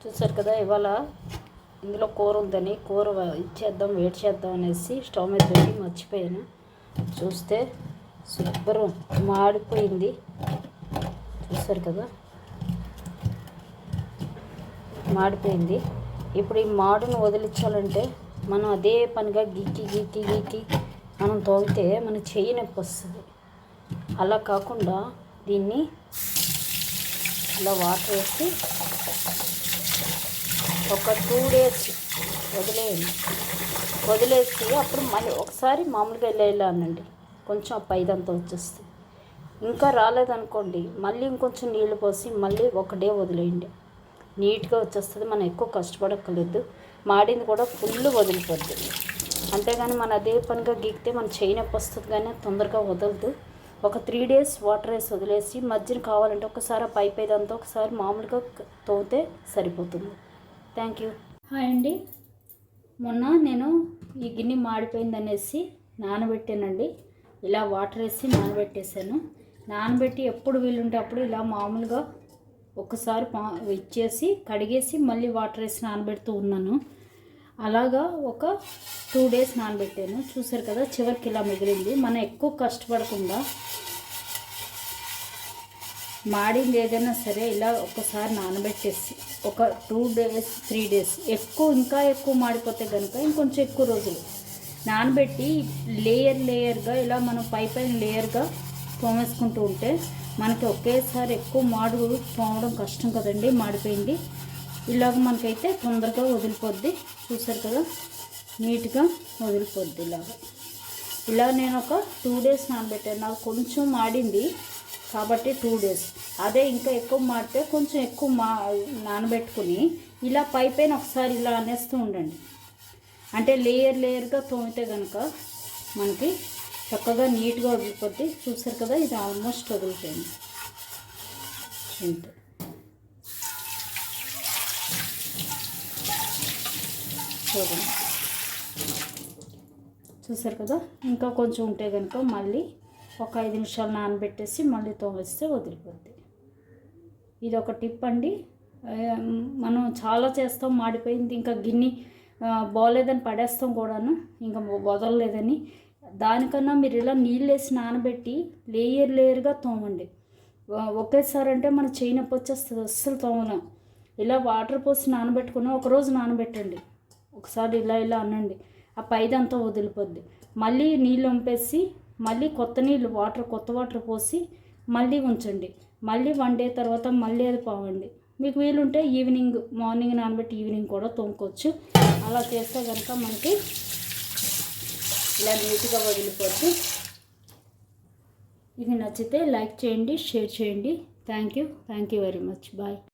చూసారు కదా ఇవాళ ఇందులో కూర ఉందని కూర ఇచ్చేద్దాం వేడి చేద్దాం అనేసి స్టవ్ మీద పెట్టి మర్చిపోయాను. చూస్తే శుభ్రం మాడిపోయింది. చూసారు కదా? మాడిపోయింది. ఇప్పుడు ఈ మాడును వదిలించాలంటే మనం అదే పనిగా గీకి గీకి గీకి మనం తోగితే మన చెయ్యి నొప్పి వస్తుంది. అలా కాకుండా దీన్ని ఇలా వాటర్ వేసి ఒక టూ డేస్ వదిలేయండి. వదిలేసి అప్పుడు మళ్ళీ ఒకసారి మామూలుగా ఇలా అనండి. కొంచెం ఆ పైదంతా వచ్చేస్తుంది ఇంకా రాలేదనుకోండి మళ్ళీ ఇంకొంచెం నీళ్ళు పోసి మళ్ళీ ఒక డే వదిలేయండి. నీట్గా వచ్చేస్తుంది మనం ఎక్కువ కష్టపడక్కర్లేదు. మాడింది కూడా ఫుల్ వదిలిపోద్ది. అంతేగాని మన అదే పనిగా గీకితే మన చేయి నొప్పి వస్తుంది కానీ తొందరగా వదలదు. ఒక త్రీ డేస్ వాటర్ వేసి వదిలేసి మధ్యన కావాలంటే ఒకసారి పైప్ పైప్ ఏదంతా ఒకసారి మామూలుగా తోతే సరిపోతుంది. Thank you. హాయ్ అండి. మొన్న నేను ఈ గిన్నె మాడిపోయింది అనేసి నానబెట్టానండి. ఇలా వాటర్ వేసి నానబెట్టేసాను నానబెట్టి ఎప్పుడు వీలుంటే అప్పుడు ఇలా మామూలుగా ఒకసారి పా ఇచ్చేసి కడిగేసి మళ్ళీ వాటర్ వేసి నానబెడుతూ ఉన్నాను. అలాగా ఒక టూ డేస్ నానబెట్టాను. చూసారు కదా చివరికి ఇలా మిగిలింది. మనం ఎక్కువ కష్టపడకుండా మాడింది ఏదైనా సరే ఇలా ఒకసారి నానబెట్టేసి ఒక టూ డేస్ త్రీ డేస్ ఎక్కువ ఇంకా ఎక్కువ మాడిపోతే కనుక ఇంకొంచెం ఎక్కువ రోజులు. నానబెట్టి లేయర్ లేయర్గా ఇలా మనం పై పైన లేయర్గా తోమేసుకుంటూ ఉంటే మనకి ఒకేసారి ఎక్కువ మాడు తోమడం కష్టం కదండి మాడిపోయింది. ఇలాగ మనకైతే తొందరగా వదిలిపోద్ది. చూసారు కదా? నీట్గా వదిలిపోద్ది ఇలాగ. ఇలా నేను ఒక టూ డేస్ నానబెట్టాను. నాకు కొంచెం మాడింది. కాబట్టి టూ డేస్ అదే ఇంకా ఎక్కువ మాడితే కొంచెం ఎక్కువ మా నానబెట్టుకుని ఇలా పై పైన ఒకసారి ఇలా అనేస్తూ ఉండండి. అంటే లేయర్ లేయర్గా తోమితే కనుక మనకి చక్కగా నీట్గా వదిలిపోద్ది. చూసారు కదా ఇది ఆల్మోస్ట్ వదిలిపోయింది. చూడండి. చూసారు కదా ఇంకా కొంచెం ఉంటే కనుక మళ్ళీ ఒక ఐదు నిమిషాలు నానబెట్టేసి మళ్ళీ తోమేస్తే వదిలిపోద్ది. ఇది ఒక టిప్ అండి. మనం చాలా చేస్తాం మాడిపోయింది ఇంకా గిన్నె బాగోలేదని పడేస్తాం కూడాను ఇంకా వదలలేదని. దానికన్నా మీరు ఇలా నీళ్ళు వేసి నానబెట్టి లేయర్ లేయర్గా తోమండి. ఒకేసారి అంటే మన చేయి నొప్పి వచ్చేస్తుంది అస్సలు తోమలేం ఇలా వాటర్ పోసి నానబెట్టుకుని ఒకరోజు నానబెట్టండి. ఒకసారి ఇలా ఇలా అనండి. ఆ పైదంతా వదిలిపోద్ది. మళ్ళీ నీళ్ళు వంపేసి మళ్ళీ కొత్త నీళ్ళు వాటర్ కొత్త వాటర్ పోసి మళ్ళీ ఉంచండి. మళ్ళీ వన్ డే తర్వాత మళ్ళీ అది పోవండి. మీకు వీలుంటే ఈవినింగ్ మార్నింగ్ నానబెట్టి ఈవినింగ్ కూడా తోముకోవచ్చు. అలా చేస్తే కనుక మనకి ఇలా నీట్గా వదిలిపోద్ది. ఇది నచ్చితే లైక్ చేయండి షేర్ చేయండి. Thank you. Thank you very much. Bye.